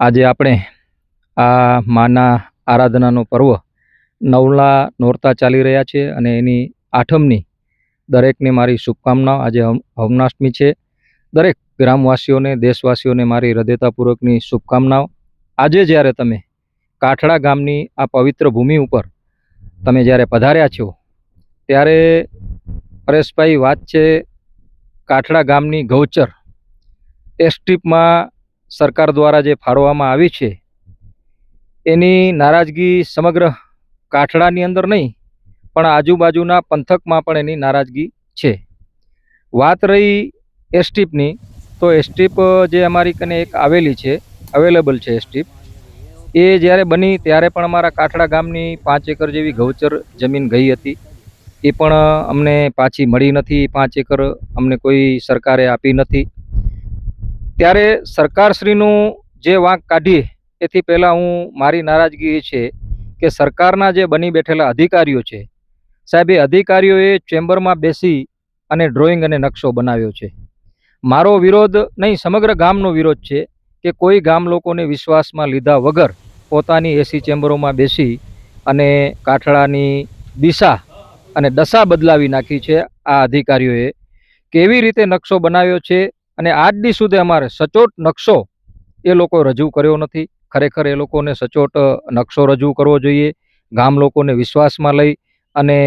આજે આપણે આ માના આરાધનાનો પર્વ નવલા નોરતા ચાલી રહ્યા છે અને એની આઠમની દરેકને મારી શુભકામનાઓ આજે હવ- હવનાષ્ટમી છે. દરેક ગ્રામવાસીઓને, દેશવાસીઓને મારી હૃદયતાપૂર્વકની શુભકામનાઓ. આજે જ્યારે તમે કાઠડા ગામની આ પવિત્ર ભૂમિ ઉપર તમે જ્યારે પધાર્યા છો, ત્યારે પરેશભાઈ વાત છે કાઠડા ગામની ગૌચર. એ સ્ટ્રીપમાં સરકાર દ્વારા જે ફાળવવામાં આવી છે, એની નારાજગી સમગ્ર કાઠડાની અંદર નહીં, પણ આજુબાજુના પંથકમાં પણ એની નારાજગી છે. વાત રહી એસટીપની, તો એ સ્ટ્રીપ જે અમારી કને એક આવેલી છે, અવેલેબલ છે એસટીપ, એ જ્યારે બની ત્યારે પણ અમારા કાઠડા ગામની પાંચ એકર જેવી ગૌચર જમીન ગઈ હતી. એ પણ અમને પાછી મળી નથી, પાંચ એકર અમને કોઈ સરકારે આપી નથી. ત્યારે સરકારશ્રીનું જે વાંક કાઢીએ, એથી પહેલાં હું મારી નારાજગી એ છે કે સરકારના જે બની બેઠેલા અધિકારીઓ છે, સાહેબ એ અધિકારીઓએ ચેમ્બરમાં બેસી અને ડ્રોઈંગ અને નકશો બનાવ્યો છે. મારો વિરોધ નહીં, સમગ્ર ગામનો વિરોધ છે કે કોઈ ગામ લોકોને વિશ્વાસમાં લીધા વગર પોતાની એસી ચેમ્બરોમાં બેસી અને કાઠળાની દિશા અને દશા બદલાવી નાખી છે આ અધિકારીઓએ. કેવી રીતે નકશો બનાવ્યો છે અને આજ દી સુધી અમારે સચોટ નકશો એ લોકો રજૂ કર્યો નથી. ખરેખર એ લોકોને સચોટ નકશો રજૂ કરવો જોઈએ. ગામ લોકોને વિશ્વાસમાં લઈ અને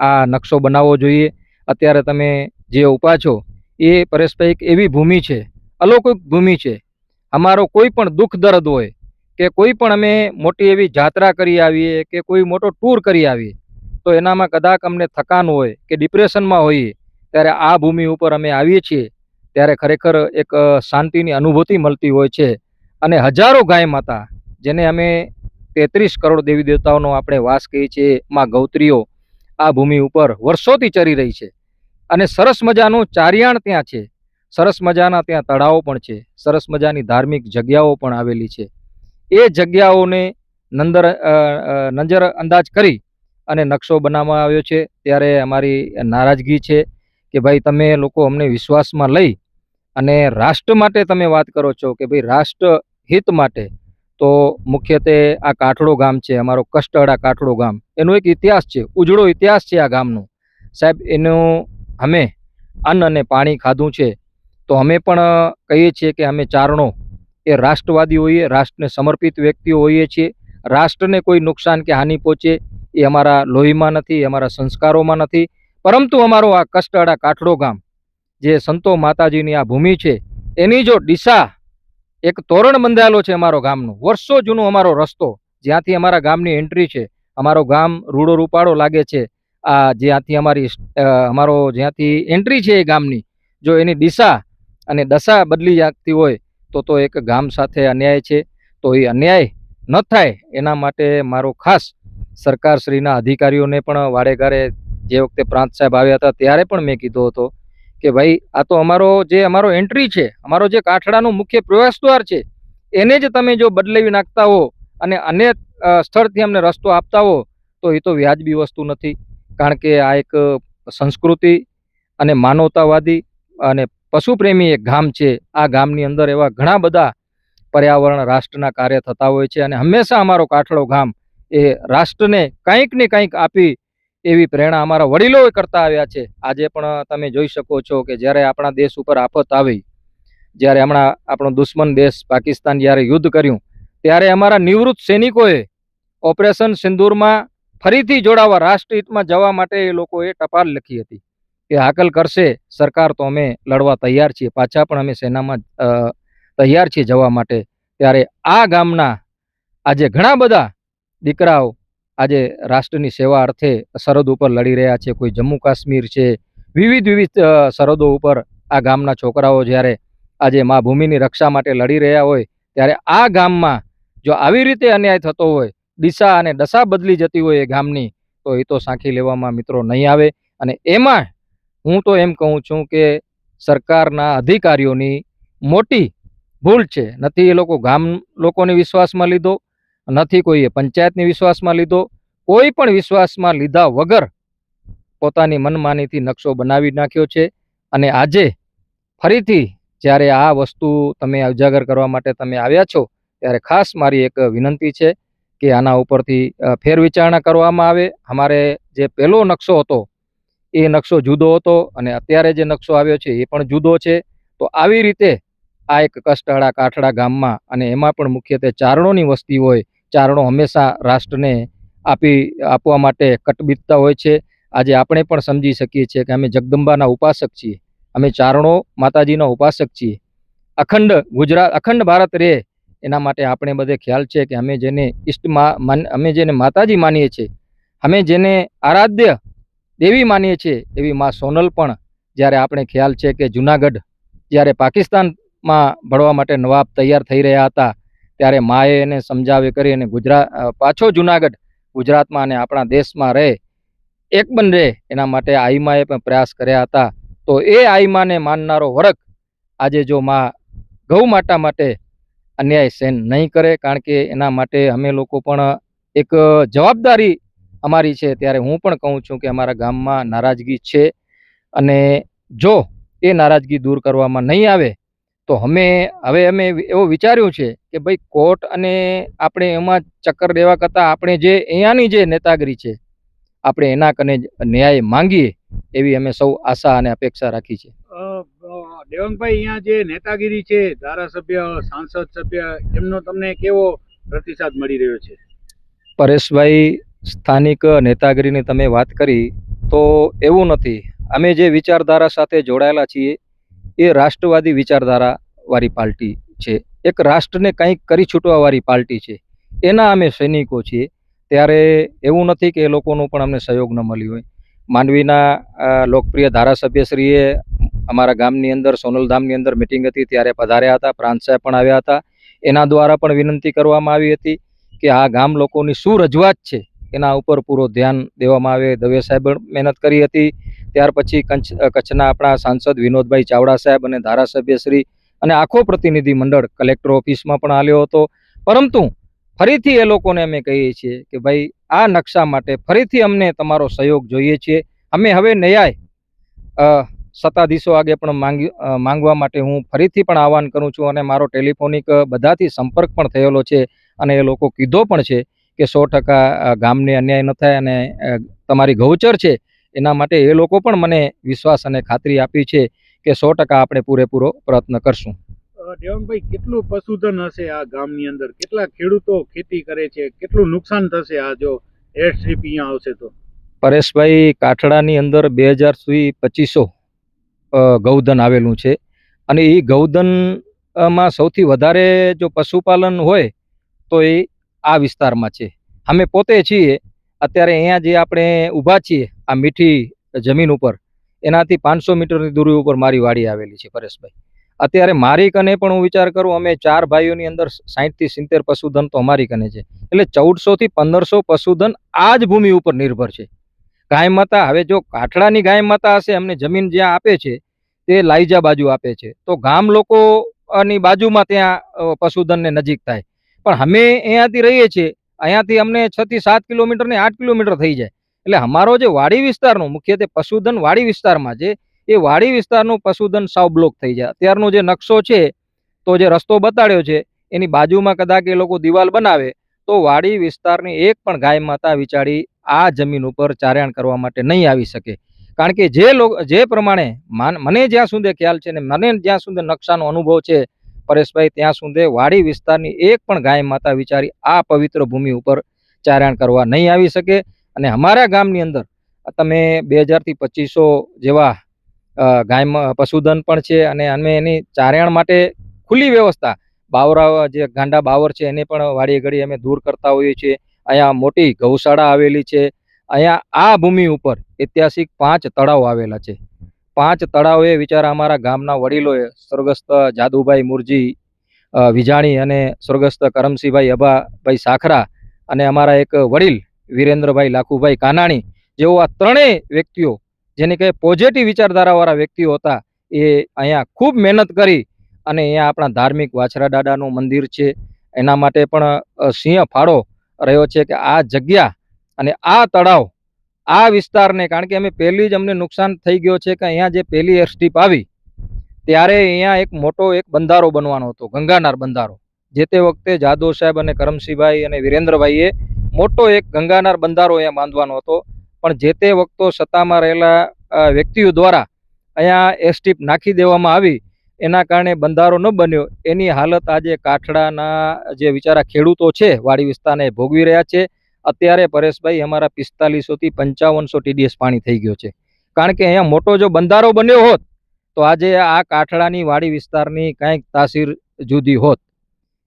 આ નકશો બનાવવો જોઈએ. અત્યારે તમે જે ઉપા છો એ પરેશભાઈ એક એવી ભૂમિ છે, અલૌકિક ભૂમિ છે. અમારો કોઈ પણ દુઃખ દર્દ હોય કે કોઈ પણ અમે મોટી એવી જાત્રા કરી આવીએ કે કોઈ મોટો ટૂર કરી આવીએ તો એનામાં કદાચ અમને થકાન હોય કે ડિપ્રેશનમાં હોઈએ ત્યારે આ ભૂમિ ઉપર અમે આવીએ છીએ. ત્યારે ખરેખર એક શાંતિની અનુભૂતિ મળતી હોય છે. અને હજારો ગાય માતા, જેને અમે તેત્રીસ કરોડ દેવી દેવતાઓનો આપણે વાસ કહીએ છીએ, માં ગૌત્રીઓ, આ ભૂમિ ઉપર વર્ષોથી ચરી રહી છે. અને સરસ મજાનું ચારિયાણ ત્યાં છે. સરસ મજાના ત્યાં તળાવો પણ છે. સરસ મજાની ધાર્મિક જગ્યાઓ પણ આવેલી છે. એ જગ્યાઓને નંદર નજર અંદાજ કરી અને નકશો બનાવવામાં આવ્યો છે. ત્યારે અમારી નારાજગી છે કે ભાઈ તમે લોકો અમને વિશ્વાસમાં લઈ અને રાષ્ટ્ર માટે તમે વાત કરો છો કે ભાઈ રાષ્ટ્ર હિત માટે, તો મુખ્યત્વે આ કાઠડો ગામ છે, અમારો કષ્ટડા કાઠડો ગામ. એનો એક ઇતિહાસ છે, ઉજળો ઇતિહાસ છે આ ગામનો. સાહેબ, એનું અમે અન્ન અને પાણી ખાધું છે, તો અમે પણ કહીએ છીએ કે અમે ચારણો એ રાષ્ટ્રવાદી હોઈએ, રાષ્ટ્રને સમર્પિત વ્યક્તિઓ હોઈએ છીએ. રાષ્ટ્રને કોઈ નુકસાન કે હાનિ પહોંચે એ અમારા લોહીમાં નથી અમારા સંસ્કારોમાં નથી. પરંતુ અમારો આ કષ્ટડા કાઠડો ગામ જે સંતો માતાજીની આ ભૂમિ છે, એની જો દિશા એક તોરણ બંધાયેલો છે અમારો ગામનો, વર્ષો જૂનો અમારો રસ્તો, જ્યાંથી અમારા ગામની એન્ટ્રી છે, અમારો ગામ રૂડો રૂપાળો લાગે છે, આ જ્યાંથી અમારી અમારો જ્યાંથી એન્ટ્રી છે એ ગામની, જો એની દિશા અને દશા બદલી જાગતી હોય, તો તો એક ગામ સાથે અન્યાય છે, તો એ અન્યાય ન થાય, એના માટે મારો ખાસ સરકારશ્રીના અધિકારીઓને પણ વાડે ગાડે જે વખતે પ્રાંત સાહેબ આવ્યા હતા, ત્યારે પણ મેં કીધો હતો કે ભાઈ, આ તો અમારો જે અમારો એન્ટ્રી છે, અમારો જે કાઠડાનું મુખ્ય પ્રવેશદ્વાર છે, એને જ તમે જો બદલાવી નાખતા હો અને અન્ય સ્થળથી અમને રસ્તો આપતા હો, તો એ તો વ્યાજબી વસ્તુ નથી. કારણ કે આ એક સંસ્કૃતિ અને માનવતાવાદી અને પશુપ્રેમી એક ગામ છે. આ ગામની અંદર એવા ઘણા બધા પર્યાવરણ રાષ્ટ્રના કાર્ય થતા હોય છે અને હંમેશા અમારો કાઠડો ગામ એ રાષ્ટ્રને કંઈક ને કંઈક આપી એવી પ્રેરણા અમારા વડીલોએ કરતા આવ્યા છે. આજે પણ તમે જોઈ શકો છો કે જ્યારે આપણા દેશ ઉપર આફત આવી, જ્યારે હમણાં આપણો દુશ્મન દેશ પાકિસ્તાન જ્યારે યુદ્ધ કર્યું, ત્યારે અમારા નિવૃત્ત સૈનિકોએ ઓપરેશન સિંદૂરમાં ફરીથી જોડાવા રાષ્ટ્રહિતમાં જવા માટે એ લોકોએ ટપાલ લખી હતી કે હાકલ કરશે, સરકાર તો અમે લડવા તૈયાર છીએ, પાછા પણ અમે સેનામાં તૈયાર છીએ જવા માટે. ત્યારે આ ગામના આજે ઘણા બધા દીકરાઓ આજે રાષ્ટ્રની સેવા અર્થે સરહદ ઉપર લડી રહ્યા છે, કોઈ જમ્મુ કાશ્મીર છે, વિવિધ વિવિધ સરહદો ઉપર આ ગામના છોકરાઓ જ્યારે આજે મા ભૂમિની રક્ષા માટે લડી રહ્યા હોય, ત્યારે આ ગામમાં જો આવી રીતે અન્યાય થતો હોય, દિશા અને દશા બદલી જતી હોય એ ગામની, તો એ તો સાંખી લેવામાં મિત્રો નહીં આવે. અને એમાં હું તો એમ કહું છું કે સરકારના અધિકારીઓની મોટી ભૂલ છે. નથી એ લોકો ગામ લોકોને વિશ્વાસમાં લીધો નથી કોઈએ પંચાયતને વિશ્વાસમાં લીધો, કોઈ પણ વિશ્વાસમાં લીધા વગર પોતાની મનમાનીથી નકશો બનાવી નાખ્યો છે. અને આજે ફરીથી જ્યારે આ વસ્તુ તમે ઉજાગર કરવા માટે તમે આવ્યા છો, ત્યારે ખાસ મારી એક વિનંતી છે કે આના ઉપરથી ફેરવિચારણા કરવામાં આવે. અમારે જે પહેલો નકશો હતો, એ નકશો જુદો હતો અને અત્યારે જે નકશો આવ્યો છે, એ પણ જુદો છે. તો આવી રીતે આ એક કસ્ટાળા કાઠડા ગામમાં અને એમાં પણ મુખ્યત્વે ચારણોની વસ્તી હોય ચારણો હંમેશા રાષ્ટ્રને આપી, આપવા માટે કટબીતતા હોય છે. આજે આપણે પણ સમજી શકીએ છીએ કે અમે જગદંબાના ઉપાસક છીએ. અમે ચારણો માતાજીના ઉપાસક છીએ. અખંડ ગુજરાત, અખંડ ભારત રહે એના માટે આપણે બધે ખ્યાલ છે કે અમે જેને ઈષ્ટમાં માન, અમે જેને માતાજી માનીએ છીએ. અમે જેને આરાધ્ય દેવી માનીએ છીએ. એવી મા સોનલ પણ જ્યારે આપણે ખ્યાલ છે કે જુનાગઢ જ્યારે પાકિસ્તાનમાં ભળવા માટે નવાબ તૈયાર થઈ રહ્યા હતા ત્યારે માએ એને સમજાવે કરી અને ગુજરાત પાછો જુનાગઢ, ગુજરાતમાં અને આપણા દેશમાં રહે, એક બન રહે, એના માટે આઈમાએ પણ પ્રયાસ કર્યા હતા. તો એ આઈમાને માનનારો વર્ગ આજે જો માં ગૌ માતા માટે અન્યાય સહન નહીં કરે, કારણ કે એના માટે અમે લોકો પણ એક જવાબદારી અમારી છે, ત્યારે હું પણ કહું છું કે અમારા ગામમાં નારાજગી છે. અને જો એ નારાજગી દૂર કરવામાં નહીં આવે તો અમે હવે અમે એવો વિચાર્યું છે કે ભાઈ કોર્ટ અને આપણે એમાં ચક્કર દેવા કરતાં આપણે જે અહીંયાની જે નેતાગીરી છે આપણે એના કને જ ન્યાય માંગીએ એવી અમે સૌ આશા અને અપેક્ષા રાખી છે. દેવંગભાઈ અહીંયા જે નેતાગીરી છે ધારાસભ્ય સાંસદ સભ્ય એમનો તમને કેવો પ્રતિસાદ મળી રહ્યો છે? પરેશભાઈ સ્થાનિક નેતાગીરીની તમે વાત કરી તો એવું નથી. અમે જે વિચારધારા સાથે જોડાયેલા છીએ એ રાષ્ટ્રવાદી વિચારધારાવાળી પાર્ટી છે. એક રાષ્ટ્રને કંઈક કરી છૂટવાવાળી પાર્ટી છે. એના અમે સૈનિકો છીએ. ત્યારે એવું નથી કે એ લોકોનો પણ અમને સહયોગ ન મળ્યો હોય. માંડવીના લોકપ્રિય ધારાસભ્યશ્રીએ અમારા ગામની અંદર સોનલધામની અંદર મિટિંગ હતી. ત્યારે પધાર્યા હતા. પ્રાંત સાહેબ પણ આવ્યા હતા. એના દ્વારા પણ વિનંતી કરવામાં આવી હતી કે આ ગામ લોકોની શું રજૂઆત છે. એના ઉપર પૂરો ધ્યાન દેવામાં આવે. દવે સાહેબ મહેનત કરી હતી. ત્યાર પછી કચ્છ કચ્છના આપણા સાંસદ વિનોદભાઈ ચાવડા સાહેબ અને ધારાસભ્ય શ્રી અને આખો પ્રતિનિધિ મંડળ કલેક્ટર ઓફિસમાં પણ આવ્યો હતો. પરંતુ ફરીથી એ લોકોને અમે કહીએ છીએ કે ભાઈ, આ નકશા માટે ફરીથી અમને તમારો સહયોગ જોઈએ છીએ. અમે હવે ન્યાય સત્તાધીશો આગે પણ માંગી માંગવા માટે હું ફરીથી પણ આહવાન કરું છું અને મારો ટેલિફોનિક બધાથી સંપર્ક પણ થયેલો છે અને એ લોકો કીધો પણ છે કે સો ટકા ગામને અન્યાય ન થાય અને તમારી ગૌચર છે એના માટે એ લોકો પણ મને વિશ્વાસ અને ખાતરી આપી છે કે સો ટકા આપણે પૂરેપૂરો પ્રયત્ન કરશું. અ, કેટલું પશુધન હશે આ ગામની અંદર? કેટલા ખેડૂતો ખેતી કરે છે? કેટલું નુકસાન થશે આ જો સ્ટ્રીપ અહીંયા આવશે તો? પરેશભાઈ કાઠડાની અંદર બે હજાર સુધી પચીસો ગૌધન આવેલું છે. અને એ ગૌધનમાં સૌથી વધારે જો પશુપાલન હોય તો એ આ વિસ્તારમાં છે. અમે પોતે છીએ અત્યારે અહીંયા જે આપણે ઊભા છીએ, આ મીઠી જમીન ઉપર, એનાથી પાંચસો મીટરની દૂરી ઉપર મારી વાડી આવેલી છે, પરેશભાઈ. અત્યારે મારી કને પણ હું વિચાર કરું, અમે ચાર ભાઈઓની અંદર સાહીઠથી સિત્તેર પશુધન તો અમારી કને છે. એટલે ચૌદસોથી પંદરસો પશુધન આ જ ભૂમિ ઉપર નિર્ભર છે. ગાય માતા, હવે જો કાઠડાની ગાય માતા હશે, અમને જમીન જ્યાં આપે છે, તે લાઈજા બાજુ આપે છે. તો ગામ લોકોની બાજુમાં ત્યાં પશુધનને નજીક થાય. પણ અમે અહીંયાથી રહીએ છીએ અહીંયાથી અમને છ સાત કિલોમીટર ને આઠ કિલોમીટર થઈ જાય. એટલે અમારો જે વાડી વિસ્તારનો મુખ્યત્વે પશુધન વાડી વિસ્તારમાં છે, એ વાડી વિસ્તારનું પશુધન સાવ બ્લોક થઈ જાય. અત્યારનો જે નકશો છે, તો જે રસ્તો બતાડ્યો છે, એની બાજુમાં કદાચ એ લોકો દિવાલ બનાવે, તો વાડી વિસ્તારની એક પણ ગાય માતા વિચારી આ જમીન ઉપર ચારણ કરવા માટે નહીં આવી શકે. કારણ કે જે લોકો, જે પ્રમાણે મને જ્યાં સુધી ખ્યાલ છે ને મને જ્યાં સુધી નકશાનો અનુભવ છે પરેશભાઈ ત્યાં સુધી વાડી વિસ્તારની એક પણ ગાય માતા વિચારી આ પવિત્ર ભૂમિ ઉપર ચારણ કરવા નહીં આવી શકે. અને અમારા ગામની અંદર તમે બે હજારથી પચીસો જેવા ગાયમાં ગાય પશુધન પણ છે અને અમે એની ચારણ માટે ખુલ્લી વ્યવસ્થા, બાવરા જે ગાંડા બાવર છે એને પણ વાડી ઘડી અમે દૂર કરતા હોઈએ છીએ. અહીંયા મોટી ગૌશાળા આવેલી છે. અહીંયા આ ભૂમિ ઉપર ઐતિહાસિક પાંચ તળાવ આવેલા છે. પાંચ તળાવ વિચારા અમારા ગામના વડીલોએ સ્વર્ગસ્થ જાદુભાઈ મુરજી વિજાણી અને સ્વર્ગસ્થ કરમસિંહભાઈ અભાભાઈ સાખરા અને અમારા એક વડીલ વિરેન્દ્રભાઈ લાખુભાઈ કાનાણી જેઓ આ ત્રણેય વ્યક્તિઓ જેને કહે પોઝિટિવ વિચારધારાવાળા વ્યક્તિઓ હતા, એ અહીંયા ખૂબ મહેનત કરી અને અહીંયા આપણા ધાર્મિક વાછરા દાદાનું મંદિર છે. એના માટે પણ સિંહ ફાળો રહ્યો છે કે આ જગ્યા અને આ તળાવ આ વિસ્તારને, કારણ કે અમે પહેલી જ અમને નુકસાન થઈ ગયો છે કે અહીંયા જે પહેલી એરસ્ટ્રીપ આવી, ત્યારે અહીંયા એક મોટો એક બંધારો બનવાનો હતો, ગંગાનાર બંધારો, જે તે વખતે જાદવ સાહેબ અને કરમસિંહભાઈ અને વિરેન્દ્રભાઈએ મોટો એક ગંગાનાર બંધારો અહીંયા બાંધવાનો હતો. પણ જે તે વખતો સત્તામાં રહેલા વ્યક્તિઓ દ્વારા અહીંયા એસટીપ નાખી દેવામાં આવી, એના કારણે બંધારો ન બન્યો. એની હાલત આજે કાઠડાના જે બિચારા ખેડૂતો છે, વાડી વિસ્તારને ભોગવી રહ્યા છે. અત્યારે પરેશભાઈ અમારા પિસ્તાલીસોથી પંચાવનસો ટીડીએસ પાણી થઈ ગયો છે. કારણ કે અહીંયા મોટો જો બંધારો બન્યો હોત, તો આજે આ કાઠડાની વાડી વિસ્તારની કાંઈક તાસીર જુદી હોત.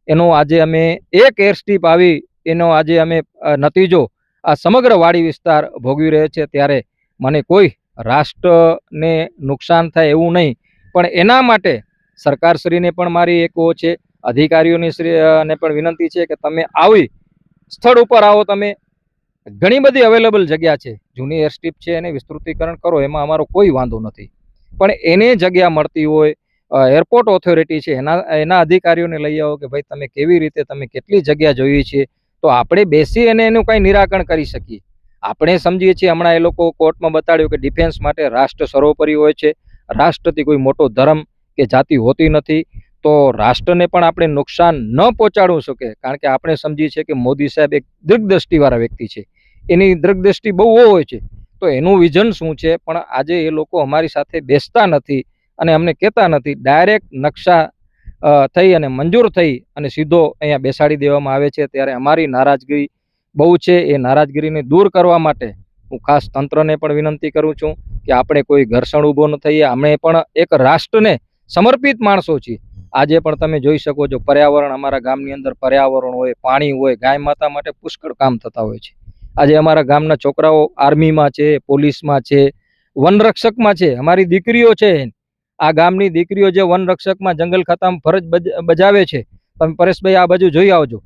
એનો આજે અમે એક એરસ્ટીપ આવી, એનો આજે અમે નતીજો આ સમગ્ર વાડી વિસ્તાર ભોગવી રહ્યો છે. ત્યારે મને કોઈ રાષ્ટ્રને નુકસાન થાય એવું નહીં. પણ એના માટે સરકારશ્રીને પણ મારી એક છે અધિકારીઓની શ્રી ને પણ વિનંતી છે કે તમે આવી સ્થળ ઉપર આવો તમે. ઘણી બધી અવેલેબલ જગ્યા છે. જૂની એરસ્ટ્રીપ છે, એને વિસ્તૃતીકરણ કરો, એમાં અમારો કોઈ વાંધો નથી. પણ એને જગ્યા મળતી હોય એરપોર્ટ ઓથોરિટી છે, એના એના અધિકારીઓને લઈ આવો કે ભાઈ તમે કેવી રીતે, તમે કેટલી જગ્યા જોઈએ છે, તો આપણે બેસી અને એનું કંઈ નિરાકરણ કરી શકીએ. આપણે સમજીએ છીએ, હમણાં એ લોકો કોર્ટમાં બતાડ્યું કે ડિફેન્સ માટે રાષ્ટ્ર સર્વોપરી હોય છે. રાષ્ટ્રથી કોઈ મોટો ધર્મ કે જાતિ હોતી નથી. તો રાષ્ટ્રને પણ આપણે નુકસાન ન પહોંચાડવું શકે, કારણ કે આપણે સમજીએ છીએ કે મોદી સાહેબ એક દીર્ઘદ્રષ્ટિવાળા વ્યક્તિ છે. એની દીર્ઘદ્રષ્ટિ બહુ હોય છે. તો એનું વિઝન શું છે? પણ આજે એ લોકો અમારી સાથે બેસતા નથી અને અમને કહેતા નથી. ડાયરેક્ટ નકશા થઈ અને મંજૂર થઈ અને સીધો અહીંયા બેસાડી દેવામાં આવે છે. ત્યારે અમારી નારાજગી બહુ છે. એ નારાજગીરીને દૂર કરવા માટે હું ખાસ તંત્રને પણ વિનંતી કરું છું કે આપણે કોઈ ઘર્ષણ ઊભો ન થઈએ. અમે પણ એક રાષ્ટ્રને સમર્પિત માણસો છીએ. આજે પણ તમે જોઈ શકો છો, પર્યાવરણ અમારા ગામની અંદર પર્યાવરણ હોય, પાણી હોય, ગાય માતા માટે પુષ્કળ કામ થતા હોય છે. આજે અમારા ગામના છોકરાઓ આર્મીમાં છે, પોલીસમાં છે, વનરક્ષકમાં છે, અમારી દીકરીઓ છે આ ગામની દીકરીઓ જે વનરક્ષકમાં જંગલ ખાતામાં ફરજ બજાવે છે, તમે પરેશભાઈ આ બાજુ જોઈ આવજો,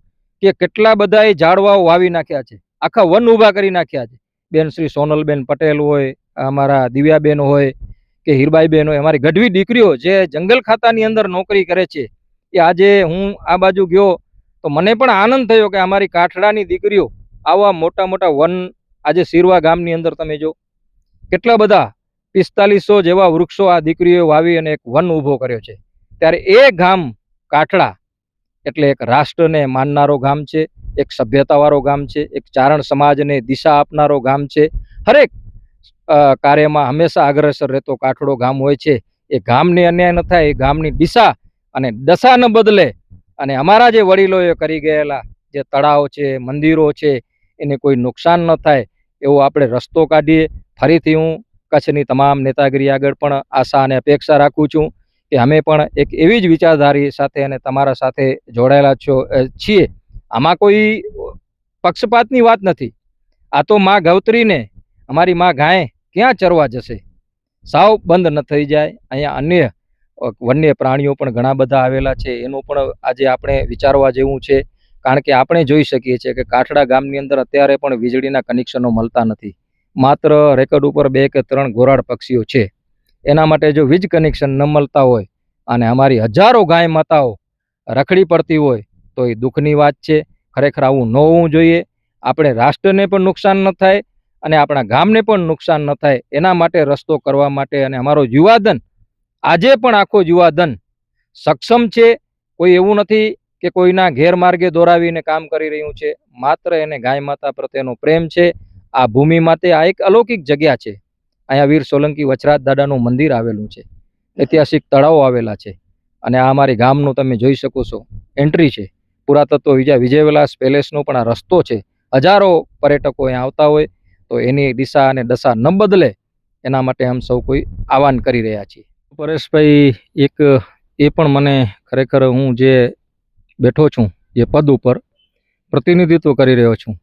કે કેટલા બધા ઝાડવાઓ વાવી નાખ્યા છે, આખા વન ઊભા કરી નાખ્યા છે. બેન શ્રી સોનલબેન પટેલ હોય, અમારા દિવ્યાબેન હોય કે હીરબાઈબેન હોય અમારી ગઢવી દીકરીઓ જે જંગલ ખાતાની અંદર નોકરી કરે છે, એ આજે હું આ બાજુ ગયો, તો મને પણ આનંદ થયો કે અમારી કાઠડાની દીકરીઓ આવા મોટા મોટા વન આજે સિરવા ગામની અંદર તમે જો, કેટલા બધા પિસ્તાલીસો જેવા વૃક્ષો આ દીકરીઓએ વાવી અને એક વન ઊભો કર્યો છે. ત્યારે એ ગામ કાઠડા એટલે એક રાષ્ટ્રને માનનારો ગામ છે, એક સભ્યતાવાળો ગામ છે, એક ચારણ સમાજને દિશા આપનારો ગામ છે, હરેક કાર્યમાં હંમેશા અગ્રેસર રહેતો કાઠડો ગામ હોય છે. એ ગામને અન્યાય ન થાય, એ ગામની દિશા અને દશા ન બદલે અને અમારા જે વડીલોએ કરી ગયેલા જે તળાવ છે, મંદિરો છે, એને કોઈ નુકસાન ન થાય, એવો આપણે રસ્તો કાઢીએ. ફરીથી હું કચ્છની તમામ નેતાગીરી આગળ પણ આશા અને અપેક્ષા રાખું છું કે અમે પણ એક એવી જ વિચારધારી સાથે અને તમારા સાથે જોડાયેલા છો છીએ. આમાં કોઈ પક્ષપાતની વાત નથી. આ તો માં ગૌત્રીને અમારી માં ગાય ક્યાં ચરવા જશે? સાવ બંધ ન થઈ જાય. અહીંયા અન્ય વન્ય પ્રાણીઓ પણ ઘણા બધા આવેલા છે. એનું પણ આજે આપણે વિચારવા જેવું છે. કારણ કે આપણે જોઈ શકીએ છીએ કે કાઠડા ગામની અંદર અત્યારે પણ વીજળીના કનેક્શનો મળતા નથી. માત્ર રેકર્ડ ઉપર બે કે ત્રણ ઘોરાડ પક્ષીઓ છે. એના માટે જો વીજ કનેક્શન ન મળતા હોય અને અમારી હજારો ગાય માતાઓ રખડી પડતી હોય, તો એ દુઃખની વાત છે. ખરેખર આવું ન હોવું જોઈએ. આપણે રાષ્ટ્રને પણ નુકસાન ન થાય અને આપણા ગામને પણ નુકસાન ન થાય, એના માટે રસ્તો કરવા માટે અને અમારો યુવાધન, આજે પણ આખો યુવાધન સક્ષમ છે. કોઈ એવું નથી કે કોઈના ગેરમાર્ગે દોરાવીને કામ કરી રહ્યું છે. માત્ર એને ગાય માતા પ્રત્યેનો પ્રેમ છે. આ ભૂમિ માટે આ એક અલૌકિક જગ્યા છે. અહીંયા વીર સોલંકી વચરાજ દાદાનું મંદિર આવેલું છે. ઐતિહાસિક તળાવો આવેલા છે. અને આ અમારી ગામનું તમે જોઈ શકો છો. એન્ટ્રી છે. પુરાતત્વ વિજય વિજયવિલાસ પેલેસનો પણ આ રસ્તો છે. હજારો પર્યટકો અહીંયા આવતા હોય. તો એની દિશા અને દશા ન બદલે એના માટે આમ સૌ કોઈ આહવાન કરી રહ્યા છીએ. પરેશભાઈ, એક એ પણ મને ખરેખર હું જે બેઠો છું, જે પદ ઉપર પ્રતિનિધિત્વ કરી રહ્યો છું,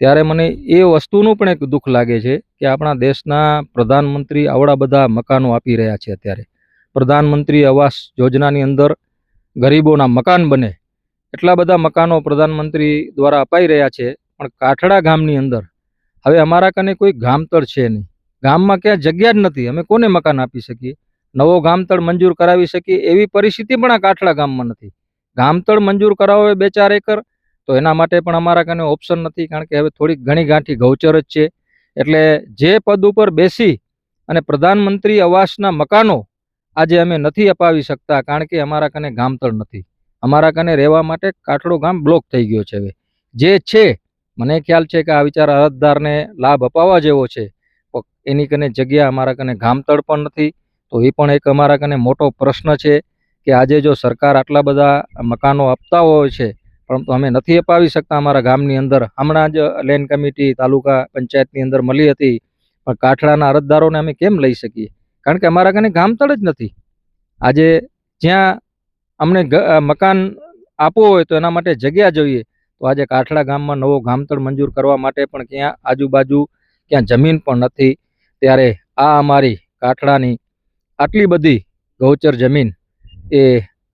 ત્યારે મને એ વસ્તુનું પણ એક દુઃખ લાગે છે કે આપણા દેશના પ્રધાનમંત્રી આવડા બધા મકાનો આપી રહ્યા છે અત્યારે. પ્રધાનમંત્રી આવાસ યોજનાની અંદર ગરીબોના મકાન બને, એટલા બધા મકાનો પ્રધાનમંત્રી દ્વારા અપાઈ રહ્યા છે, પણ કાઠડા ગામની અંદર હવે અમારા કને કોઈ ગામતળ છે નહીં. ગામમાં ક્યાં જગ્યા જ નથી. અમે કોને મકાન આપી શકીએ? નવો ગામતળ મંજૂર કરાવી શકીએ એવી પરિસ્થિતિ પણ આ કાઠળા ગામમાં નથી. ગામતળ મંજૂર કરાવો બે ચાર એકર, તો એના માટે પણ અમારા કને ઓપ્શન નથી, કારણ કે હવે થોડીક ઘણી ગાંઠી ગૌચર જ છે. એટલે જે પદ ઉપર બેસી અને પ્રધાનમંત્રી આવાસના મકાનો આજે અમે નથી અપાવી શકતા, કારણ કે અમારા કને ગામતળ નથી. અમારા કને રહેવા માટે કાઠળો ગામ બ્લોક થઈ ગયો છે હવે. જે છે મને ખ્યાલ છે કે આ વિચાર અરજદારને લાભ અપાવવા જેવો છે. એની કને જગ્યા અમારા કને ગામતળ પણ નથી. તો એ પણ એક અમારા કને મોટો પ્રશ્ન છે કે આજે જો સરકાર આટલા બધા મકાનો આપતા હોય છે, પરંતુ અમે નથી અપાવી શકતા અમારા ગામની અંદર. હમણાં જ લેન્ડ કમિટી તાલુકા પંચાયતની અંદર મળી હતી. પણ કાઠડાના અરજદારોને અમે કેમ લઈ શકીએ? કારણ કે અમારા કને ગામતળ જ નથી. આજે જ્યાં અમને મકાન આપવું હોય તો એના માટે જગ્યા જોઈએ. તો આજે કાઠડા ગામમાં નવો ગામતળ મંજૂર કરવા માટે પણ ક્યાં આજુબાજુ ક્યાં જમીન પણ નથી. ત્યારે આ અમારી કાઠડાની આટલી બધી ગૌચર જમીન એ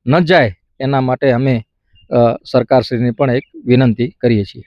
ન જાય એના માટે અમે સરકારશ્રીની પણ એક વિનંતી કરીએ છીએ.